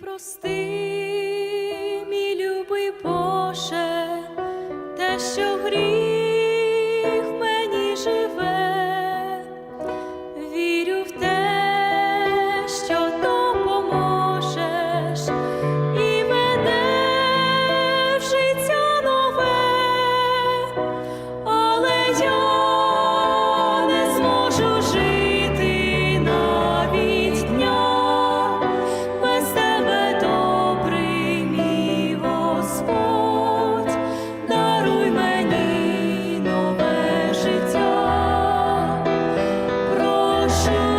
прости. 是。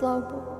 老不。